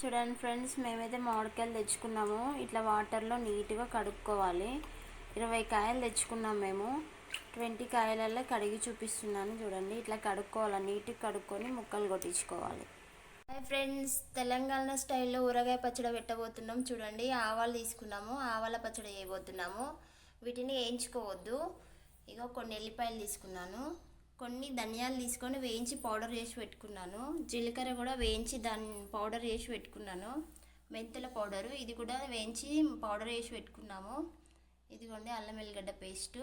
చూడండి ఫ్రెండ్స్ మేమైతే మామిడికాయలు తెచ్చుకున్నాము. ఇట్లా వాటర్లో నీట్గా కడుక్కోవాలి. ఇరవై కాయలు తెచ్చుకున్నాం మేము. ట్వంటీ కాయలలో కడిగి చూపిస్తున్నాను చూడండి. ఇట్లా కడుక్కోవాలి నీట్గా కడుక్కొని ముక్కలు కొట్టించుకోవాలి. హాయ్ ఫ్రెండ్స్ తెలంగాణ స్టైల్లో ఊరగాయ పచ్చడి పెట్టబోతున్నాం చూడండి. ఆవాలు తీసుకున్నాము. ఆవాల పచ్చడి చేయబోతున్నాము. వీటిని వేయించుకోవద్దు. ఇగో కొన్ని ఎల్లిపాయలు తీసుకున్నాను. కొన్ని ధనియాలు తీసుకొని వేయించి పౌడర్ చేసి పెట్టుకున్నాను. జీలకర్ర కూడా వేయించి దాన్ని పౌడర్ చేసి పెట్టుకున్నాను. మెంతుల పౌడరు ఇది కూడా వేయించి పౌడర్ చేసి పెట్టుకున్నాము. ఇదిగోండి అల్లం వెల్లిగడ్డ పేస్ట్.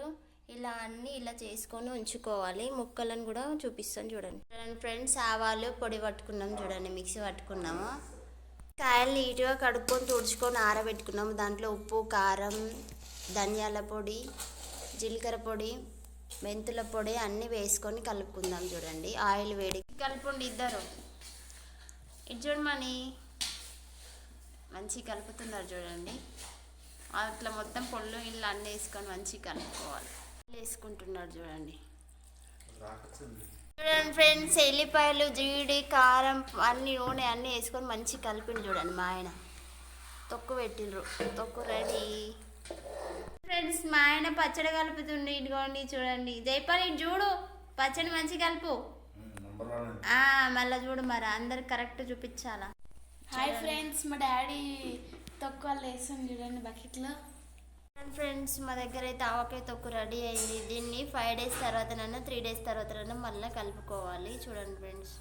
ఇలా అన్నీ ఇలా చేసుకొని ఉంచుకోవాలి. ముక్కలను కూడా చూపిస్తాను చూడండి. చూడండి ఫ్రెండ్స్ ఆవాలు పొడి పట్టుకున్నాం చూడండి మిక్సీ పట్టుకున్నాము. కాయలు నీట్గా కడుక్కొని తుడుచుకొని ఆరబెట్టుకున్నాము. దాంట్లో ఉప్పు కారం ధనియాల పొడి జీలకర్ర పొడి మెంతుల పొడి అన్నీ వేసుకొని కలుపుకుందాం చూడండి. ఆయిల్ వేడి కలుపుండి ఇద్దరు. ఇటు చూడమని మంచిగా కలుపుతున్నారు చూడండి. అట్లా మొత్తం పొళ్ళు ఇల్లు అన్నీ వేసుకొని మంచిగా కలుపుకోవాలి. వేసుకుంటున్నారు చూడండి. చూడండి ఫ్రెండ్స్ ఎల్లిపాయలు జీడి కారం అన్ని నూనె అన్నీ వేసుకొని మంచిగా కలిపిండు చూడండి మా ఆయన. తొక్కు పెట్టిండ్రు. తొక్కు రెడీ. పచ్చడి కలుపుతుండే ఇదిగోండి చూడండి జైపాల్ ఇటు చూడు. పచ్చడి మంచిగా కలుపు. మళ్ళా చూడు మరి అందరికి కరెక్ట్ చూపించాలా. హాయ్ ఫ్రెండ్స్ మా డాడీ తక్కువ వేసాను చూడండి బకెట్లో. ఫ్రెండ్స్ మా దగ్గర అయితే ఆవకాయ తొక్కు రెడీ అయింది. దీన్ని ఫైవ్ డేస్ తర్వాతనైనా త్రీ డేస్ తర్వాతనైనా మళ్ళీ కలుపుకోవాలి. చూడండి ఫ్రెండ్స్